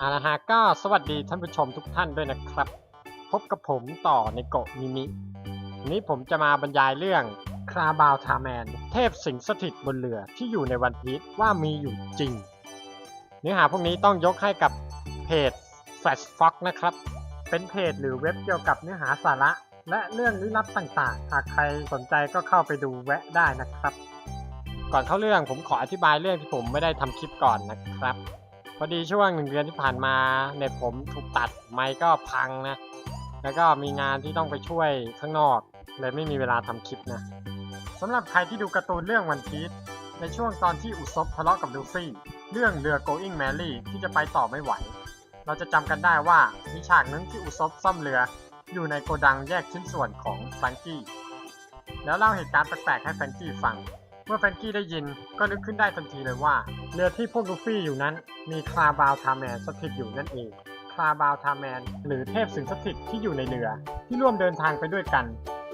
อาละฮะก็สวัสดีท่านผู้ชมทุกท่านด้วยนะครับ พบกับผมต่อในโกะมิมิวันนี้ผมจะมาบรรยายเรื่องคราบาวทาแมน เทพสิงสถิตบนเรือที่อยู่ในวันพีชว่ามีอยู่จริง เนื้อหาพวกนี้ต้องยกให้กับเพจ Flash Fox นะครับ เป็นเพจหรือเว็บเกี่ยวกับเนื้อหาสาระ และเรื่องลี้ลับต่างๆ หากใครสนใจก็เข้าไปดูแวะได้นะครับ ก่อนเข้าเรื่องผมขออธิบายเรื่องที่ผมไม่ได้ทำคลิปก่อนนะครับ พอดีช่วงหนึ่งเดือนที่ผ่านมาเน็ตผมถูกตัดไมค์ก็พังนะ แล้วก็มีงานที่ต้องไปช่วยข้างนอก เลยไม่มีเวลาทำคลิปนะสำหรับใครที่ดูการ์ตูนเรื่องวันพีชในช่วงตอนที่อุซบทะเลาะกับลูฟี่ เรื่องเรือ going Merry ที่จะไปต่อไม่ไหว เราจะจำกันได้ว่ามีฉากหนึงที่อุซบซ่อมเรือ อยู่ในโกดังแยกชิ้นส่วนของแฟรงกี้ แล้วเล่าเหตุการณ์แปลกๆให้แฟรงกี้ฟัง เมื่อแฟรงกี้ได้ยินก็นึกขึ้นได้ทันทีเลยว่า เรือที่พวกลูฟี่อยู่นั้น มีคลาบาวทาแมนสถิตอยู่นั่นเองคลาบาวทาแมน หรือเทพสิงสถิตที่อยู่ในเรือ ที่ร่วมเดินทางไปด้วยกัน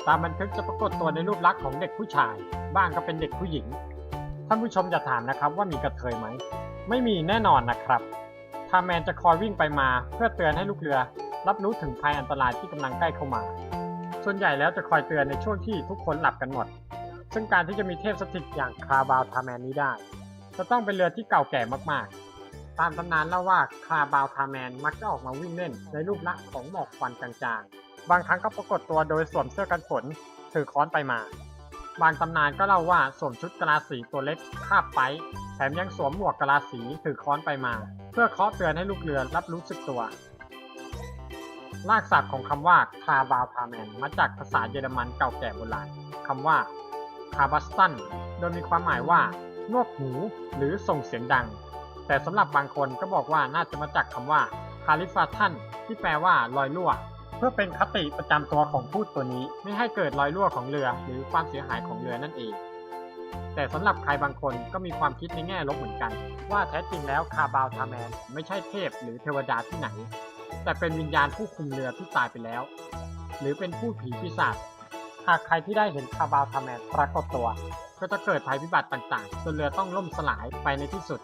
ตามบันทึกจะปรากฏตัวในรูปลักษณ์ของเด็กผู้ชาย บ้างก็เป็นเด็กผู้หญิง ท่านผู้ชมอย่าถามนะครับว่ามีกระเทยไหม ไม่มีแน่นอนนะครับทาแมนจะคอยวิ่งไปมา เพื่อเตือนให้ลูกเรือ รับรู้ถึงภัยอันตรายที่กำลังใกล้เข้ามา ส่วนใหญ่แล้วจะคอยเตือนในช่วงที่ทุกคนหลับกันหมด ซึ่งการที่จะมีเทพสถิตอย่างคาบาวทาแมนนี้ได้ จะต้องเป็นเรือที่เก่าแก่มากๆ ตามตำนานเล่าว่าคาบาวทาแมนมักจะออกมาวิ่งเล่นในรูปลักษณ์ของหมอกควันจางๆ บางครั้งก็ปรากฏตัวโดยสวมเสื้อกันฝนถือค้อนไปมา บางตำนานก็เล่าว่าสวมชุดกลาสีตัวเล็กคาบไป แถมยังสวมหมวกกลาสีถือค้อนไปมา เพื่อเคาะเตือนให้ลูกเรือรับรู้สึกตัว รากศัพท์ของคำว่าคาบาวทาแมนมาจากภาษาเยอรมันเก่าแก่โบราณคำว่า คาบัสตัน โดยมีความหมายว่า นวกหูหรือส่งเสียงดัง แต่สำหรับบางคนก็บอกว่าน่าจะมาจากคำว่าคาลิฟาทันที่แปลว่าลอยรั่ว เพื่อเป็นคติประจำตัวของพูดตัวนี้ ไม่ให้เกิดรอยรั่วของเรือ หรือความเสียหายของเรือนั่นเอง แต่สำหรับใครบางคนก็มีความคิดในแง่ลบเหมือนกัน ว่าแท้จริงแล้วคาบาวทาแมน ไม่ใช่เทพหรือเทวดาที่ไหน แต่เป็นวิญญาณผู้คุมเรือที่ตายไปแล้ว หรือเป็นผู้ผีปีศาจ หากใครที่ได้เห็นคาบาวทาแมนปรากฏตัว ก็จะเกิดภัยพิบัติต่างๆ จนเรือต้องล่มสลายไปในที่สุด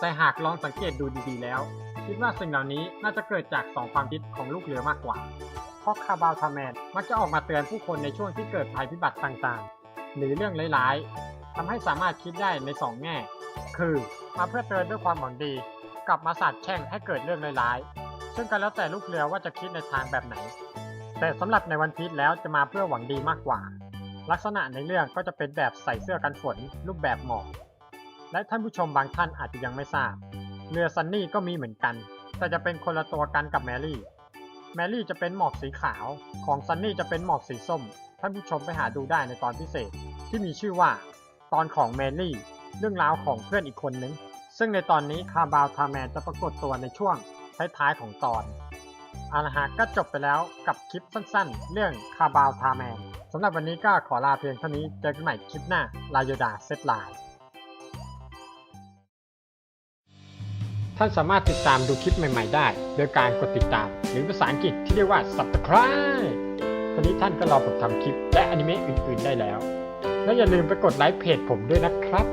แต่หากลองสังเกตดูดีๆแล้ว คิดว่าสิ่งเหล่านี้น่าจะเกิดจากสองความคิดของลูกเรือมากกว่า เพราะคาบาวทาแมนมักจะออกมาเตือนผู้คนในช่วงที่เกิดภัยพิบัติต่างๆ หรือเรื่องร้ายๆทำให้สามารถคิดได้ในสองแง่ คือมาเพื่อเตือนด้วยความหวังดีกลับมาสาดแช่งให้เกิดเรื่องร้ายๆซึ่งก็แล้วแต่ลูกเรือว่าจะคิดในทางแบบไหน แต่สำหรับในวันพีชแล้วจะมาเพื่อหวังดีมากกว่า ลักษณะในเรื่องก็จะเป็นแบบใส่เสื้อกันฝนรูปแบบหมอกและท่านผู้ชมบางท่านอาจจะยังไม่ทราบ เรือซันนี่ก็มีเหมือนกัน แต่จะเป็นคนละตัวกันกับแมรี่ แมรี่จะเป็นหมอกสีขาว ของซันนี่จะเป็นหมอกสีส้ม ท่านผู้ชมไปหาดูได้ในตอนพิเศษ ที่มีชื่อว่า ตอนของแมรี่ เรื่องราวของเพื่อนอีกคนนึง ซึ่งในตอนนี้คาบาวทาแมนจะปรากฏตัวในช่วงท้ายๆของตอน เอาละฮะก็จบไปแล้วกับคลิปสั้นๆ เรื่องคาบาวทาแมนสำหรับวันนี้ก็ขอลาเพียงเท่านี้เจอกันใหม่คลิปหน้าลาโยดาเซตไลน์ท่านสามารถติดตามดูคลิปใหม่ๆได้ โดยการกดติดตาม หรือภาษาอังกฤษที่เรียกว่า subscribe ทีนี้ท่านก็รอผมทำคลิปและอนิเมะอื่นๆได้แล้ว และอย่าลืมไปกดไลค์เพจผมด้วยนะครับ